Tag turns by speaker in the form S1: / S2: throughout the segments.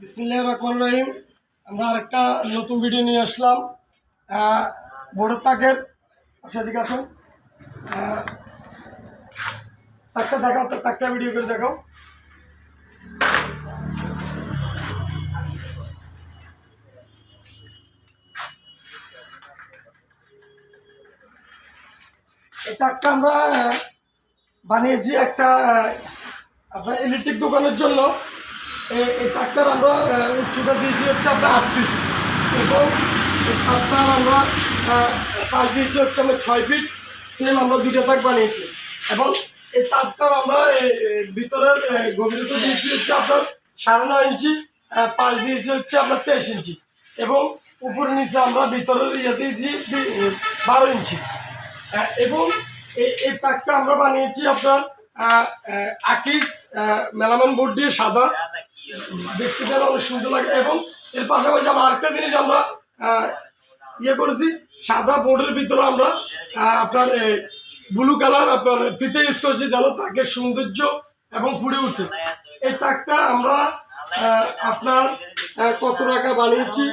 S1: বিসমিল্লাহ রহমান রহিম। আমরা আরেকটা নতুন ভিডিও নিয়ে আসলাম। বোর্ডের তাকের সেদিকে আসুন। তাকটা দেখাও তাকটা ভিডিও করে দেখাও। তাকটা আমরা বানিয়েছি একটা আপনার ইলেকট্রিক দোকানের জন্য। এই তাকটার আমরা উচ্চতা দিয়েছি হচ্ছে আপনার আট ফিট এবং তাকটার আমরা পাশ দিয়েছি হচ্ছে আমরা ছয় ফিট সেম আমরা দুইটা তাক বানিয়েছি। এবং এই তাকটার আমরা ভিতরের গভীরতা দিয়েছি হচ্ছে আপনার সাড়ে নয় ইঞ্চি পাশ দিয়েছি হচ্ছে আপনার তেইশ ইঞ্চি। এবং উপরে নিচে আমরা ভিতরের ইয়ে দিয়েছি বারো ইঞ্চি। এবং এই এই তাকটা আমরা বানিয়েছি আপনার আকিস মেলামেন বোর্ড দিয়ে সাদা। দেখতে গেলে অনেক সুন্দর লাগে। এবং এর পাশাপাশি আমরা আরেকটা জিনিস আমরা ইয়ে করেছি, সাদা বোর্ডের ভিতরে আমরা আপনার ব্লু কালার আপনার ফিতে ইউজ করেছি, যেন তাকের সৌন্দর্য এবং ফুটে উঠে। এই তাকটা আমরা আপনার কত টাকা বানিয়েছি,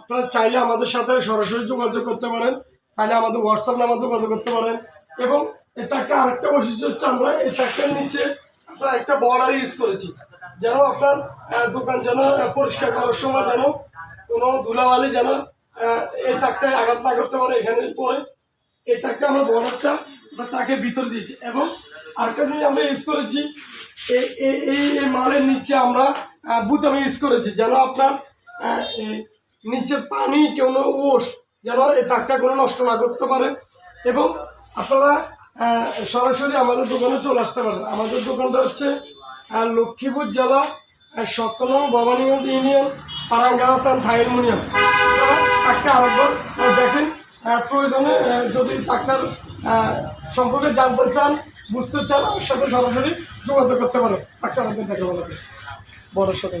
S1: আপনারা চাইলে আমাদের সাথে সরাসরি যোগাযোগ করতে পারেন, চাইলে আমাদের হোয়াটসঅ্যাপ নামে যোগাযোগ করতে পারেন। এবং এই তাকটা আরেকটা বৈশিষ্ট্য হচ্ছে আমরা এই তাকটার নিচে আপনার একটা বর্ডার ইউজ করেছি। যেন আপনার দোকান যেন পরিষ্কার করার সময় যেন কোনো ধুলাবালি যেন এই তাকটায় আঘাত না করতে পারে এখানে পরে। এই তাকটা আমরা বর্ডারটা তাকে ভিতর দিয়েছি। এবং আরেকটা জিনিস আমরা ইউজ করেছি, এই মালের নিচে আমরা বুতাম ইউজ করেছি। যেন আপনার নিচে পানি, কোনো ওষ যেন এই তাকটা কোনো নষ্ট না করতে পারে। এবং আপনারা সরাসরি আমাদের দোকানে চলে আসতে পারেন। আমাদের দোকানটা হচ্ছে লক্ষ্মীপুর জেলা সপ্তম ভবানীগঞ্জ ইউনিয়ন পারাঙ্গারাসান থাইরমুনিয়াম একটা আরেকবার দেখেন প্রয়োজনে যদি ডাক্তার সম্পর্কে জানতে চান, বুঝতে চান সাথে সরাসরি যোগাযোগ করতে পারেন। ডাক্তার আপনার দেখা বড় সাথে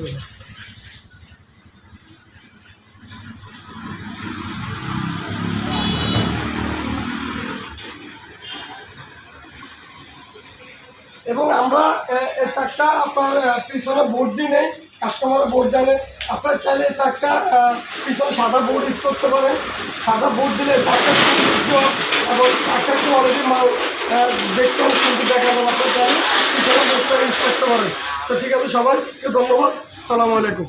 S1: এবং আমরা তাকটা আপনার পিছনে বোর্ড দিই নেই কাস্টমারের বোর্ড জানে। আপনার চাইলে তাকটা পিছনে সাদা বোর্ড ইউজ করতে পারেন। সাদা বোর্ড দিলে এবং তাকটা একটু অলরেডি মাল দেখতে অনেক সুন্দর দেখা যাবে আপনার চাইলে পিছনে বোর্ডটা ইউজ করতে পারেন। তো ঠিক আছে, সবাইকে ধন্যবাদ। সালামু আলাইকুম।